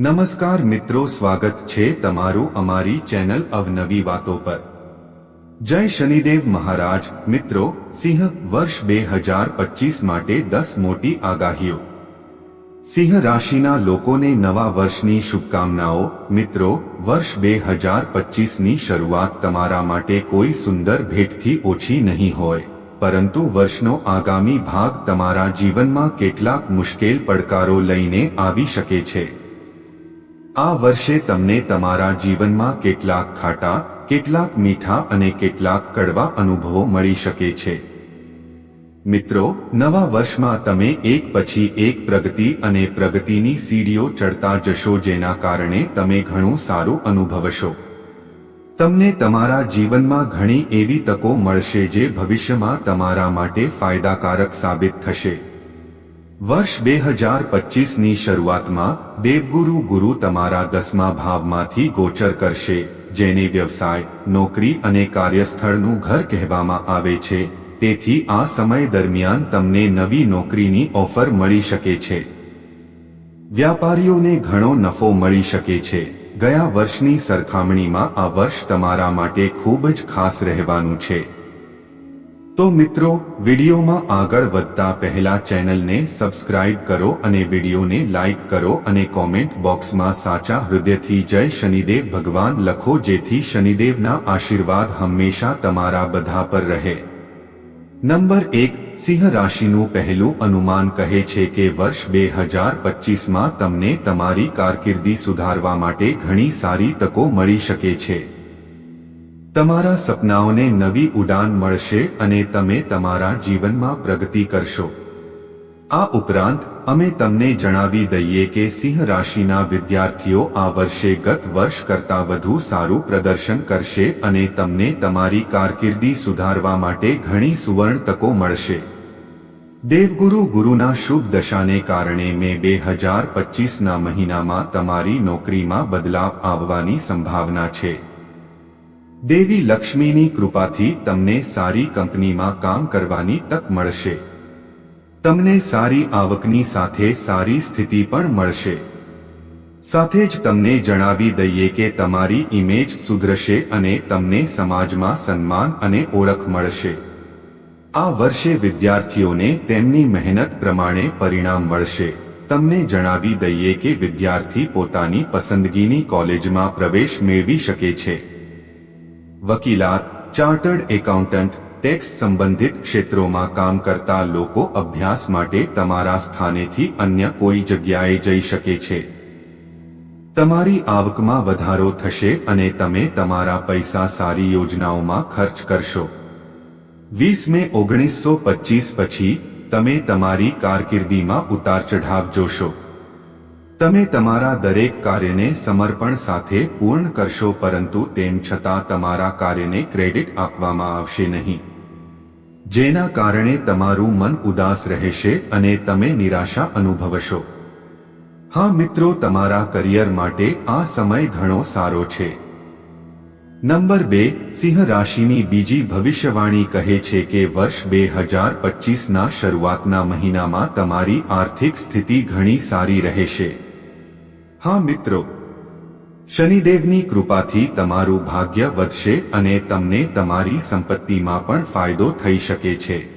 નમસ્કાર મિત્રો, સ્વાગત છે તમારું અમારી ચેનલ અવનવી વાતો પર. જય શનિદેવ મહારાજ. મિત્રો, સિંહ વર્ષ બે હજાર પચીસ માટે દસ મોટી આગાહીઓ. સિંહ રાશિના લોકોને નવા વર્ષની શુભકામનાઓ. મિત્રો, વર્ષ બે હજાર પચીસની શરૂઆત તમારા માટે કોઈ સુંદર ભેટથી ઓછી નહીં હોય. પરંતુ વર્ષનો આગામી ભાગ તમારા જીવનમાં કેટલાક મુશ્કેલ પડકારો લઈને આવી શકે છે. આ વર્ષે તમને તમારા જીવનમાં કેટલાક ખાટા, કેટલાક મીઠા અને કેટલાક કડવા અનુભવો મળી શકે છે. મિત્રો, નવા વર્ષમાં તમે એક પછી એક પ્રગતિ અને પ્રગતિની સીડીઓ ચડતા જશો જેના કારણે તમે ઘણું સારું અનુભવશો. તમને તમારા જીવનમાં ઘણી એવી તકો મળશે જે ભવિષ્યમાં તમારા માટે ફાયદાકારક સાબિત થશે. વર્ષ બે હજાર પચીસની શરૂઆતમાં દેવગુરુ ગુરુ તમારા દસમા ભાવમાંથી ગોચર કરશે, જેને વ્યવસાય, નોકરી અને કાર્યસ્થળનું ઘર કહેવામાં આવે છે. તેથી આ સમય દરમિયાન તમને નવી નોકરીની ઓફર મળી શકે છે. વ્યાપારીઓને ઘણો નફો મળી શકે છે. ગયા વર્ષની સરખામણીમાં આ વર્ષ તમારા માટે ખૂબ જ ખાસ રહેવાનું છે. તો મિત્રો, વિડીયોમાં આગળ વધતા પહેલા ચેનલને સબસ્ક્રાઇબ કરો અને વિડીયોને લાઇક કરો અને કોમેન્ટ બોક્સમાં સાચા હૃદયથી જય શનિદેવ ભગવાન લખો જેથી શનિદેવના આશીર્વાદ હંમેશા તમારા બધા પર રહે. નંબર એક, સિંહ રાશિનું પહેલું અનુમાન કહે છે કે વર્ષ બે હજાર પચીસમાં તમને તમારી કારકિર્દી સુધારવા માટે ઘણી સારી તકો મળી શકે છે. તમારા સપનાઓને નવી ઉડાન મળશે અને તમે તમારા જીવનમાં પ્રગતિ કરશો. આ ઉપરાંત, અમે તમને જણાવી દઈએ કે સિંહ રાશિના વિદ્યાર્થીઓ આ વર્ષે ગત વર્ષ કરતાં વધુ સારું પ્રદર્શન કરશે અને તમને તમારી કારકિર્દી સુધારવા માટે ઘણી સુવર્ણ તકો મળશે. દેવગુરુ ગુરુના શુભ દશાને કારણે મે બે હજાર પચીસના મહિનામાં તમારી નોકરીમાં બદલાવ આવવાની સંભાવના છે. દેવી લક્ષ્મીની કૃપાથી તમને સારી કંપનીમાં કામ કરવાની તક મળશે. તમને સારી આવકની સાથે સારી સ્થિતિ પણ મળશે. સાથે જ તમને જણાવી દઈએ કે તમારી ઇમેજ સુધરશે અને તમને સમાજમાં સન્માન અને ઓળખ મળશે. આ વર્ષે વિદ્યાર્થીઓને તેમની મહેનત પ્રમાણે પરિણામ મળશે. તમને જણાવી દઈએ કે વિદ્યાર્થી પોતાની પસંદગીની કોલેજમાં પ્રવેશ મેળવી શકે છે. વકીલાત, ચાર્ટર્ડ એકાઉન્ટન્ટ, ટેક્સ સંબંધિત ક્ષેત્રોમાં કામ કરતા લોકો અભ્યાસ માટે તમારા સ્થાનેથી અન્ય કોઈ જગ્યાએ જઈ શકે છે. તમારી આવકમાં વધારો થશે અને તમે તમારા પૈસા સારી યોજનાઓમાં ખર્ચ કરશો. વીસ મે ઓગણીસો પચીસ પછી તમે તમારી કારકિર્દીમાં ઉતાર ચઢાવ જોશો. તમે તમારા દરેક કાર્યને સમર્પણ સાથે પૂર્ણ કરશો, પરંતુ તેમ છતાં તમારા કાર્યને ક્રેડિટ આપવામાં આવશે નહીં. જેના કારણે તમારું મન ઉદાસ રહેશે અને તમે નિરાશા અનુભવશો. હા મિત્રો, તમારા કરિયર માટે આ સમય ઘણો સારો છે. નંબર બે, સિંહ રાશિની બીજી ભવિષ્યવાણી કહે છે કે વર્ષ બે હજાર પચીસના શરૂઆતના મહિનામાં તમારી આર્થિક સ્થિતિ ઘણી સારી રહેશે. હા, મિત્રો. શનિદેવની કૃપાથી તમારું ભાગ્ય વધશે અને તમને તમારી સંપત્તિમાં પણ ફાયદો થઈ શકે છે.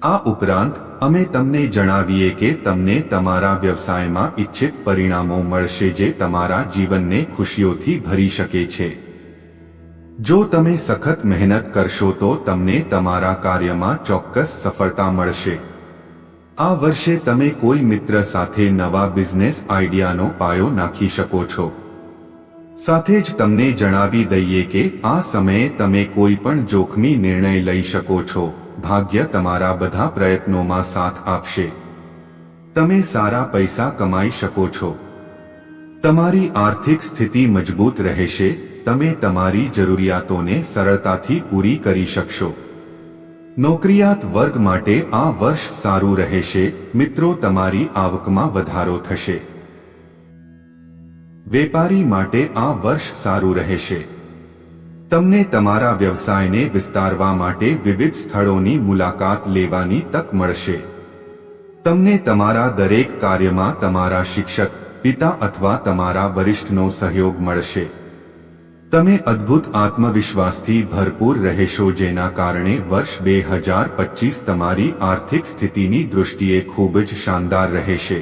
આ ઉપરાંત, અમે તમને જણાવીએ કે તમને તમારા વ્યવસાયમાં ઇચ્છિત પરિણામો મળશે જે તમારા જીવનને ખુશીઓથી ભરી શકે છે. જો તમે સખત મહેનત કરશો તો તમને તમારા કાર્યમાં ચોક્કસ સફળતા મળશે. આ વર્ષે તમે કોઈ મિત્ર સાથે નવા બિઝનેસ આઈડિયાનો પાયો નાખી શકો છો. સાથે જ તમને જણાવી દઈએ કે આ સમયે તમે કોઈ પણ જોખમી નિર્ણય લઈ શકો છો. ભાગ્ય તમારા બધા પ્રયત્નોમાં સાથ આપશે. તમે સારા પૈસા કમાઈ શકો છો. તમારી આર્થિક સ્થિતિ મજબૂત રહેશે. તમે તમારી જરૂરિયાતોને સરળતાથી પૂરી કરી શકશો. નોકરિયાત વર્ગ માટે આ વર્ષ સારું રહેશે. મિત્રો, તમારી આવકમાં વધારો થશે. વેપારી માટે આ વર્ષ સારું રહેશે. તમને તમારા વ્યવસાયને વિસ્તારવા માટે વિવિધ સ્થળોની મુલાકાત લેવાની તક મળશે. તમને તમારા દરેક કાર્યમાં તમારા શિક્ષક, પિતા અથવા તમારા વરિષ્ઠનો સહયોગ મળશે. તમે અદ્ભુત આત્મવિશ્વાસથી ભરપૂર રહેશો જેના કારણે વર્ષ બે હજાર પચીસ તમારી આર્થિક સ્થિતિની દૃષ્ટિએ ખૂબ જ શાનદાર રહેશે.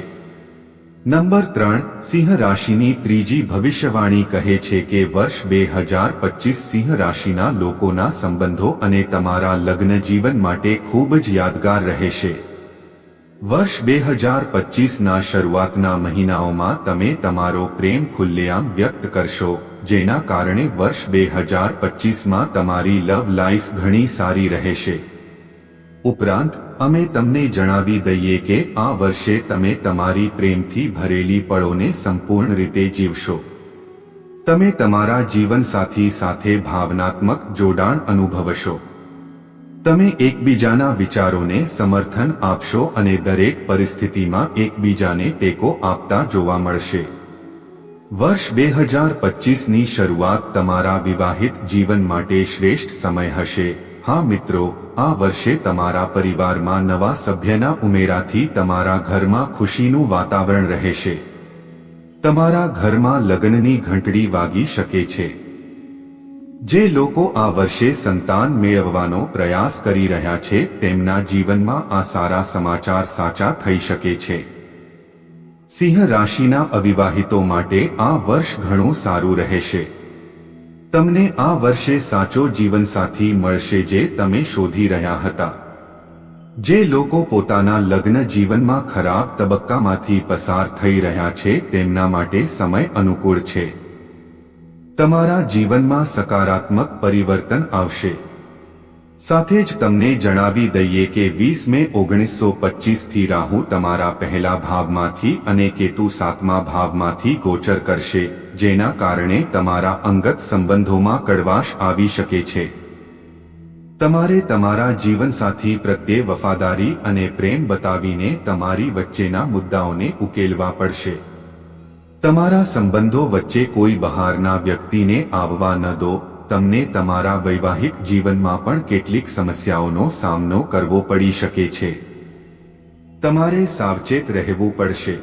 નંબર ત્રણ, સિંહ રાશિની ત્રીજી ભવિષ્યવાણી કહે છે કે વર્ષ બે હજાર પચીસ સિંહ રાશિના લોકોના સંબંધો અને તમારા લગ્ન જીવન માટે ખૂબ જ યાદગાર રહેશે. વર્ષ બે હજાર પચીસના શરૂઆતના મહિનાઓમાં તમે તમારો પ્રેમ ખુલ્લેઆમ વ્યક્ત કરશો. જેના કારણે વર્ષ બે હજાર પચીસમાં તમારી લવ લાઈફ ઘણી સારી રહેશે. ઉપરાંત, અમે તમને જણાવી દઈએ કે આ વર્ષે તમે તમારી પ્રેમથી ભરેલી પળોને સંપૂર્ણ રીતે જીવશો. તમે તમારા જીવનસાથી સાથે ભાવનાત્મક જોડાણ અનુભવશો. તમે એકબીજાના વિચારોને સમર્થન આપશો અને દરેક પરિસ્થિતિમાં એકબીજાને ટેકો આપતા જોવા મળશે. વર્ષ બે હજાર પચીસની શરૂઆત તમારા વિવાહિત જીવન માટે શ્રેષ્ઠ સમય હશે. હા મિત્રો, આ વર્ષે તમારા પરિવારમાં નવા સભ્યના ઉમેરાથી તમારા ઘરમાં ખુશીનું વાતાવરણ રહેશે. તમારા ઘરમાં લગ્નની ઘંટડી વાગી શકે છે. જે લોકો આ વર્ષે સંતાન મેળવવાનો પ્રયાસ કરી રહ્યા છે, તેમના જીવનમાં આ સારા સમાચાર સાચા થઈ શકે છે. સિંહ રાશિના અવિવાહિતો માટે આ વર્ષ ઘણું સારું રહેશે. તમને આ વર્ષે સાચો જીવનસાથી મળશે જે તમે શોધી રહ્યા હતા. જે લોકો પોતાના લગ્ન જીવનમાં ખરાબ તબક્કામાંથી પસાર થઈ રહ્યા છે તેમના માટે સમય અનુકૂળ છે. તમારા જીવનમાં સકારાત્મક પરિવર્તન આવશે. સાથે જ તમને જણાવી દઈએ કે વીસ મે ઓગણીસો પચીસથી રાહુ તમારા પહેલા ભાવમાંથી અને કેતુ સાતમા ભાવમાંથી ગોચર કરશે, જેના કારણે તમારા અંગત સંબંધોમાં કડવાશ આવી શકે છે. તમારે તમારા જીવનસાથી પ્રત્યે વફાદારી અને પ્રેમ બતાવીને તમારી વચ્ચેના મુદ્દાઓને ઉકેલવા પડશે. તમારા સંબંધો વચ્ચે કોઈ બહારના વ્યક્તિને આવવા ન દો તમને તમારા વૈવાહિક જીવનમાં પણ કેટલીક સમસ્યાઓનો સામનો કરવો પડી શકે છે. તમારે સાવચેત રહેવું પડશે.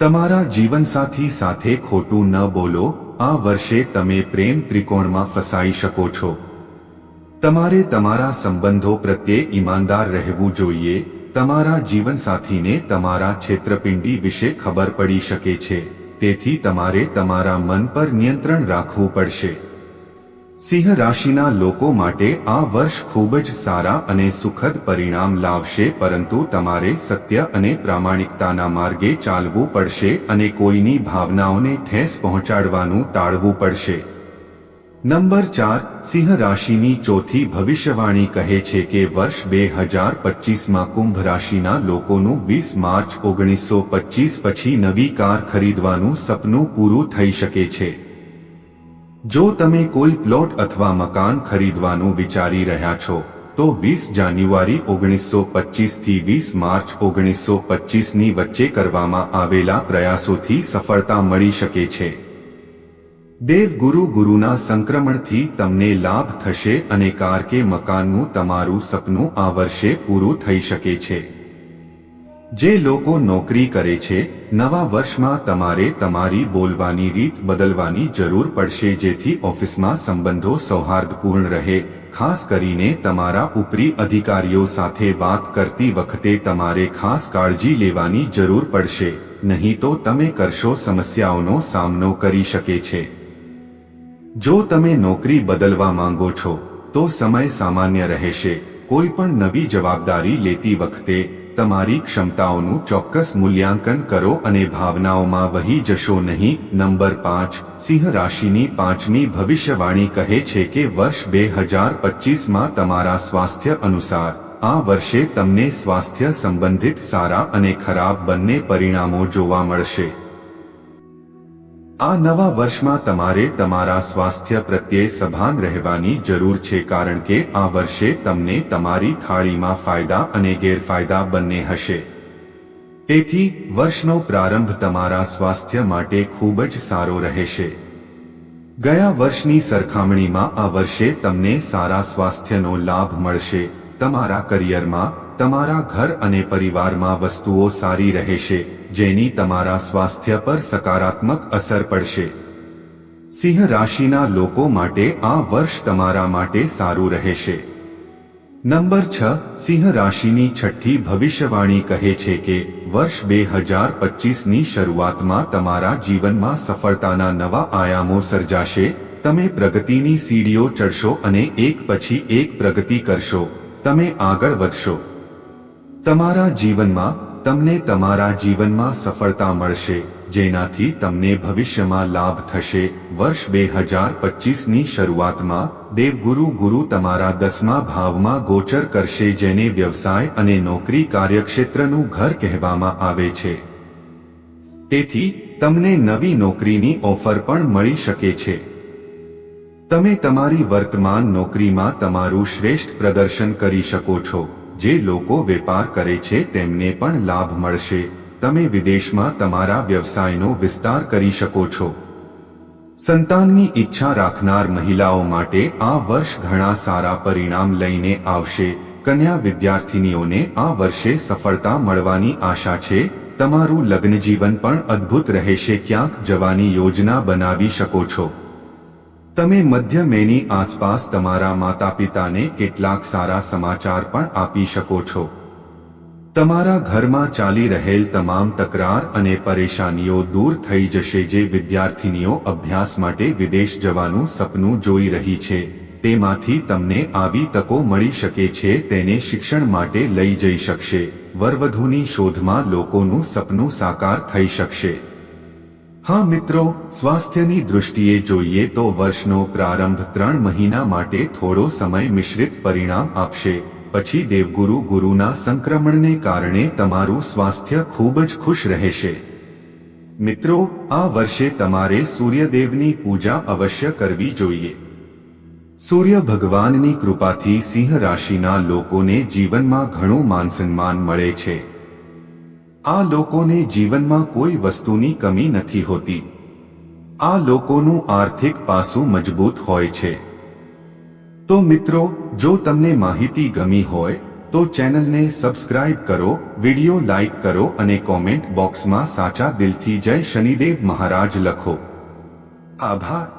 તમારા જીવનસાથી સાથે ખોટું ન બોલો, આ વર્ષે તમે પ્રેમ ત્રિકોણમાં ફસાઈ શકો છો. તમારે તમારા સંબંધો પ્રત્યે ઈમાનદાર રહેવું જોઈએ, તમારા જીવનસાથીને તમારા છેતરપિંડી વિશે ખબર પડી શકે છે, તેથી તમારે તમારા મન પર નિયંત્રણ રાખવું પડશે. સિંહ રાશિના લોકો માટે આ વર્ષ ખૂબ જ સારા અને સુખદ પરિણામ લાવશે, પરંતુ તમારે સત્ય અને પ્રામાણિકતાના માર્ગે ચાલવું પડશે અને કોઈની ભાવનાઓને ઠેસ પહોંચાડવાનું ટાળવું પડશે. નંબર ચાર, સિંહ રાશિની ચોથી ભવિષ્યવાણી કહે છે કે વર્ષ બે હજાર પચીસમાં કુંભ રાશિના લોકોનું વીસ માર્ચ ઓગણીસો પચીસ પછી નવી કાર ખરીદવાનું સપનું પૂરું થઈ શકે છે. જો તમે કોઈ પ્લોટ અથવા મકાન ખરીદવાનું વિચારી રહ્યા છો, તો વીસ જાન્યુઆરી ઓગણીસો પચીસથી વીસ માર્ચ ઓગણીસો પચીસની વચ્ચે કરવામાં આવેલા પ્રયાસોથી સફળતા મળી શકે છે. દેવગુરુ ગુરુના સંક્રમણથી તમને લાભ થશે અને કાર કે મકાનનું તમારું સપનું આ વર્ષે પૂરું થઈ શકે છે. જે લોકો નોકરી કરે છે, નવા વર્ષમાં તમારે તમારી બોલવાની રીત બદલવાની જરૂર પડશે જેથી ઓફિસમાં સંબંધો સૌહાર્દપૂર્ણ રહે, ખાસ કરીને તમારા ઉપરી અધિકારીઓ સાથે વાત કરતી વખતે તમારે ખાસ કાળજી લેવાની જરૂર પડશે, નહીં તો તમે કરશો સમસ્યાઓનો સામનો કરી શકે છે. જો તમે નોકરી બદલવા માંગો છો, તો સમય સામાન્ય રહેશે, કોઈ પણ નવી જવાબદારી લેતી વખતે તમારી ક્ષમતાઓનું ચોક્કસ મૂલ્યાંકન કરો અને ભાવનાઓમાં વહી જશો નહીં. નંબર પાંચ, સિંહ રાશિની પાંચમી ભવિષ્યવાણી કહે છે કે વર્ષ બે હજાર પચીસમાં તમારા સ્વાસ્થ્ય અનુસાર, આ વર્ષે તમને સ્વાસ્થ્ય સંબંધિત સારા અને ખરાબ બંને પરિણામો જોવા મળશે. આ નવા વર્ષમાં તમારે તમારા સ્વાસ્થ્ય પ્રત્યે સભાન રહેવાની જરૂર છે કારણ કે આ વર્ષે તમને તમારી થાળીમાં ફાયદા અને ગેરફાયદા બંને હશે. તેથી વર્ષનો પ્રારંભ તમારા સ્વાસ્થ્ય માટે ખૂબ જ સારો રહેશે. ગયા વર્ષની સરખામણીમાં આ વર્ષે તમને સારા સ્વાસ્થ્યનો લાભ મળશે. તમારા કરિયરમાં તમારા ઘર અને પરિવારમાં વસ્તુઓ સારી રહેશે, જેની તમારા સ્વાસ્થ્ય પર સકારાત્મક અસર પડશે. સિંહ રાશિના લોકો માટે આ વર્ષ તમારા માટે સારું રહેશે. નંબર છ, સિંહ રાશિની છઠ્ઠી ભવિષ્યવાણી કહે છે કે, વર્ષ બે હજાર પચીસની શરૂઆતમાં તમારા જીવનમાં સફળતાના નવા આયામો સર્જાશે, તમે પ્રગતિની સીડીઓ ચડશો અને એક પછી એક પ્રગતિ કરશો, તમે આગળ વધશો. તમારા જીવનમાં તમને તમારા જીવનમાં સફળતા મળશે, જેનાથી તમને ભવિષ્યમાં લાભ થશે. વર્ષ બે હજાર પચીસની શરૂઆતમાં દેવગુરુ ગુરુ તમારા દસમા ભાવમાં ગોચર કરશે, જેને વ્યવસાય અને નોકરી કાર્યક્ષેત્રનું ઘર કહેવામાં આવે છે. તેથી, તમને નવી નોકરીની ઓફર પણ મળી શકે છે. તમે તમારી વર્તમાન નોકરીમાં તમારું શ્રેષ્ઠ પ્રદર્શન કરી શકો છો. જે લોકો વેપાર કરે છે તેમને પણ લાભ મળશે. તમે વિદેશમાં તમારા વ્યવસાયનો વિસ્તાર કરી શકો છો. સંતાનની ઈચ્છા રાખનાર મહિલાઓ માટે આ વર્ષ ઘણા સારા પરિણામ લઈને આવશે. કન્યા વિદ્યાર્થીનીઓને આ વર્ષે સફળતા મળવાની આશા છે. તમારું લગ્ન જીવન પણ અદ્ભુત રહેશે. ક્યાંક જવાની યોજના બનાવી શકો છો. તમે મધ્ય મેની આસપાસ તમારા માતા પિતાને કેટલાક સારા સમાચાર પણ આપી શકો છો. તમારા ઘરમાં ચાલી રહેલ તમામ તકરાર અને પરેશાનીઓ દૂર થઈ જશે જે વિદ્યાર્થિનીઓ અભ્યાસ માટે વિદેશ જવાનું સપનું જોઈ રહી છે. તેમાંથી તમને આવી તકો મળી શકે છે, તેને શિક્ષણ માટે લઈ જઈ શકશે. વરવધુની શોધમાં લોકોનું સપનું સાકાર થઈ શકશે. હા મિત્રો, સ્વાસ્થ્યની દૃષ્ટિએ જોઈએ તો વર્ષનો પ્રારંભ ત્રણ મહિના માટે થોડો સમય મિશ્રિત પરિણામ આપશે. પછી દેવગુરુ ગુરુના સંક્રમણને કારણે તમારું સ્વાસ્થ્ય ખૂબ જ ખુશ રહેશે. મિત્રો, આ વર્ષે તમારે સૂર્યદેવની પૂજા અવશ્ય કરવી જોઈએ. સૂર્ય ભગવાનની કૃપાથી સિંહ રાશિના લોકોને જીવનમાં ઘણું માન સન્માન મળે છે. આ લોકોને જીવનમાં કોઈ વસ્તુની કમી નથી હોતી. આ લોકોનું આર્થિક પાસું મજબૂત હોય છે. તો મિત્રો, જો તમને માહિતી ગમી હોય, તો ચેનલને સબસ્ક્રાઇબ કરો, વિડિયો લાઈક કરો અને કોમેન્ટ બોક્સમાં સાચા દિલથી જય શનિદેવ મહારાજ લખો. આભાર.